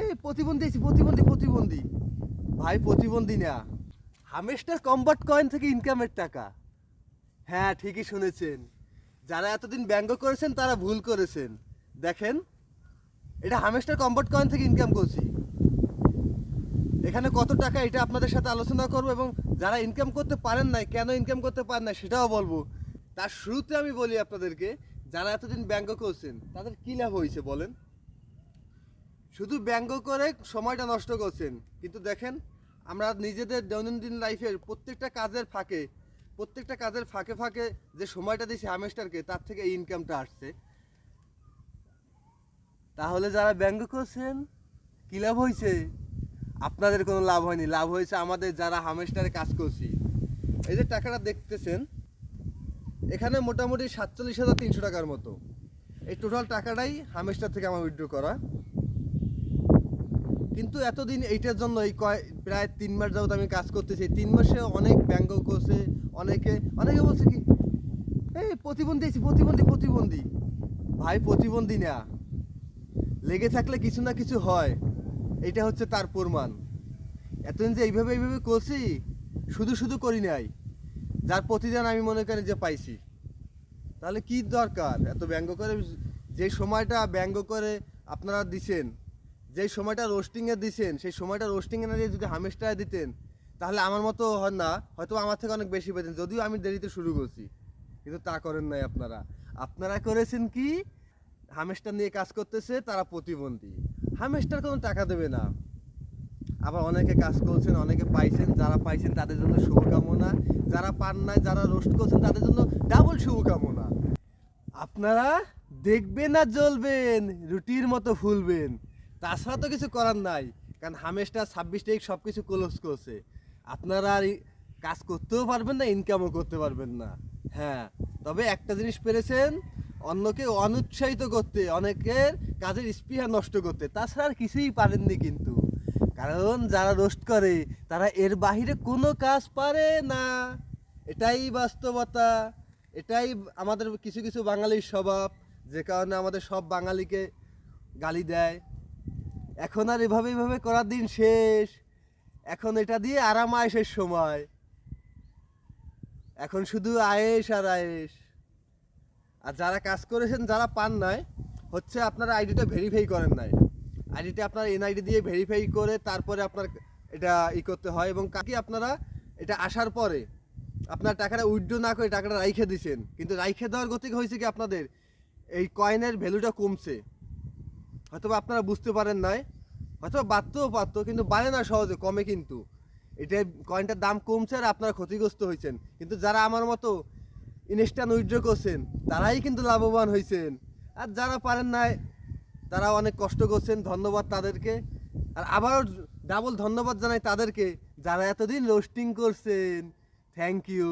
এই, প্রতিবন্ধী আছি প্রতিবন্ধী প্রতিবন্ধী। ভাই, প্রতিবন্ধী না। হামেস্টার কম্বাট কয়েন থেকে ইনকামের টাকা। হ্যাঁ ঠিকই শুনেছেন। যারা এতদিন ব্যঙ্গ করেছেন, তারা ভুল করেছেন। দেখেন, এটা হামেস্টার কম্বাট কয়েন থেকে ইনকাম করছি। এখানে কত টাকা, এটা আপনাদের সাথে আলোচনা করব এবং যারা ইনকাম করতে পারেন নাই, কেন ইনকাম করতে পারেন না সেটাও বলব। তার শুরুতে আমি বলি আপনাদেরকে, যারা এতদিন ব্যঙ্গ করছেন, তাদের কী লাভ হয়েছে বলেন? শুধু ব্যঙ্গ করে সময়টা নষ্ট করছেন। কিন্তু দেখেন, আমরা নিজেদের দৈনন্দিন লাইফের প্রত্যেকটা কাজের ফাঁকে, প্রত্যেকটা কাজের ফাঁকে ফাঁকে যে সময়টা দিয়েছি হামেস্টারকে তার থেকে এই ইনকামটা আসছে। তাহলে যারা ব্যঙ্গ করছেন, কী লাভ হয়েছে? আপনাদের কোনো লাভ হয়নি। লাভ হয়েছে আমাদের যারা হামেস্টারে কাজ করছি। এই যে টাকাটা দেখতেছেন, এখানে মোটামুটি সাতচল্লিশ হাজার তিনশো টাকার মতো। এই টোটাল টাকাটাই হামেস্টার থেকে আমার উইথড্র করা। কিন্তু এতদিন এইটার জন্য এই কয়, প্রায় তিন মাস যাবত আমি কাজ করতেছি। তিন মাসে অনেক ব্যঙ্গ করছে, অনেকে অনেকে বলছে কি, এই প্রতিবন্ধী আছি, প্রতিবন্ধী প্রতিবন্ধী। ভাই, প্রতিবন্ধী না। লেগে থাকলে কিছু না কিছু হয়। এটা হচ্ছে তার প্রমাণ। এতদিন যে এইভাবে এইভাবে করছি, শুধু শুধু করি নাই। যার প্রতিদান আমি মনে করি যে পাইছি। তাহলে কি দরকার? এত ব্যঙ্গ করে যে সময়টা ব্যঙ্গ করে আপনারা দিছেন। যে সময়টা রোস্টিংয়ে দিছেন, সেই সময়টা রোস্টিংয়ে না দিয়ে যদি হামেশটায় দিতেন, তাহলে আমার মতো হয় না, হয়তো আমার থেকে অনেক বেশি পেতেন, যদিও আমি দেরিতে শুরু করছি। কিন্তু তা করেন নাই আপনারা। আপনারা করেছেন কি? হামেশটার নিয়ে কাজ করতেছে, তারা প্রতিবন্ধী। হামেশটার কোনো টাকা দেবে না। আবার অনেকে কাজ করছেন, অনেকে পাইছেন, যারা পাইছেন তাদের জন্য শুভকামনা। যারা পান নাই, যারা রোস্ট করছেন, তাদের জন্য ডাবল শুভকামনা। আপনারা দেখবেন আর জ্বলবেন, রুটির মতো ফুলবেন। তাছাড়া তো কিছু করার নাই, কারণ হামেশটা ছাব্বিশ তারিখ সব কিছু ক্লোজ করছে। আপনারা আর কাজ করতেও পারবেন না ইনকামও করতে পারবেন না। হ্যাঁ তবে একটা জিনিস পেরেছেন, অন্যকে অনুৎসাহিত করতে, অনেকের কাজের স্পৃহা নষ্ট করতে, তাছাড়া আর কিছুই পারেননি কিন্তু। কারণ যারা রোস্ট করে, তারা এর বাহিরে কোনো কাজ পারে না। এটাই বাস্তবতা, এটাই আমাদের কিছু কিছু বাঙালির স্বভাব, যে কারণে আমাদের সব বাঙালিকে গালি দেয়। এখন আর এভাবে এভাবে করার দিন শেষ। এখন এটা দিয়ে আরাম আয়েসের সময়। এখন শুধু আয়েস আর আয়েস আর যারা কাজ করেছেন, যারা পান নাই, হচ্ছে আপনারা আইডিটা ভেরিফাই করেন নাই। আইডিটা আপনার এনআইডি দিয়ে ভেরিফাই করে তারপরে আপনার এটা ই করতে হয় এবং কাকে আপনারা এটা আসার পরে আপনার টাকাটা উইড্রো না করে টাকাটা রাইখে দিছেন। কিন্তু রাইখে দেওয়ার গতিকে হয়েছে কি আপনাদের? এই কয়েনের ভ্যালুটা কমছে। হয়তো আপনারা বুঝতে পারেন নাই হয়তো বাড়তেও পারতো, কিন্তু বাড়ে না সহজে, কমে কিন্তু। এটা কয়েনটার দাম কমছে আর আপনারা ক্ষতিগ্রস্ত হয়েছেন। কিন্তু যারা আমার মতো ইনস্ট্যান্ট উইথড্র করছেন, তারাই কিন্তু লাভবান হয়েছেন। আর যারা পারেন নাই, তারা অনেক কষ্ট করছেন, ধন্যবাদ তাদেরকে। আর আবারও ডাবল ধন্যবাদ জানাই তাদেরকে, যারা এতদিন রোস্টিং করছেন। Thank you